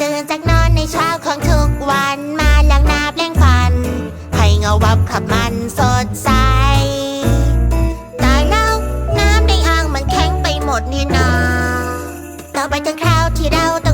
ตื่นจากนอนในเช้าของทุกวันมาล้างหน้าแปรงฟัน ให้เงาวับขับมันสดใสแต่เแล้วน้ำในอ่างมันแข็งไปหมดนี่นาต่อไปถึงคราวที่เราต้อง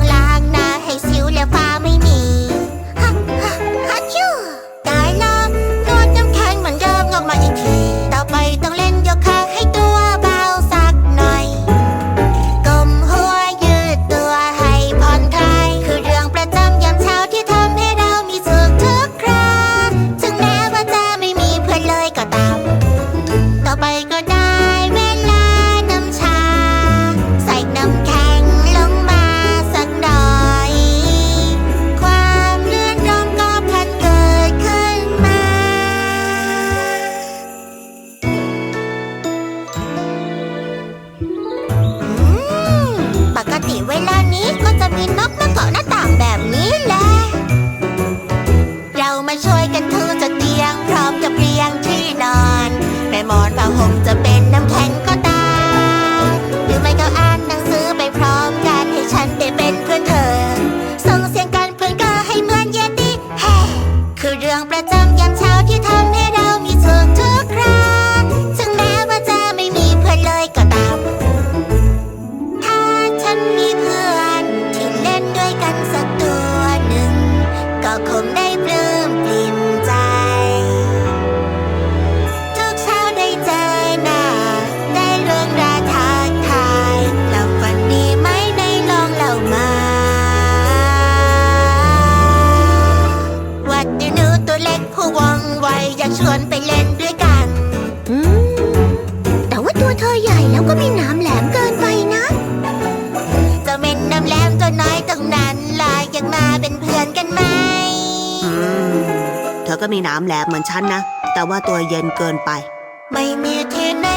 คนไปเล่นด้วยกันแต่ว่าตัวเธอใหญ่แล้วก็มีหนามแหลมเกินไปนะ จะเม็นน้ำแหลมจนน้อยตรงนั้นลายอยากมาเป็นเพื่อนกันไหมมเธอก็มีหน้ำแหลมเหมือนฉันนะ แต่ว่าตัวเย็นเกินไป ไม่มีที่ไหน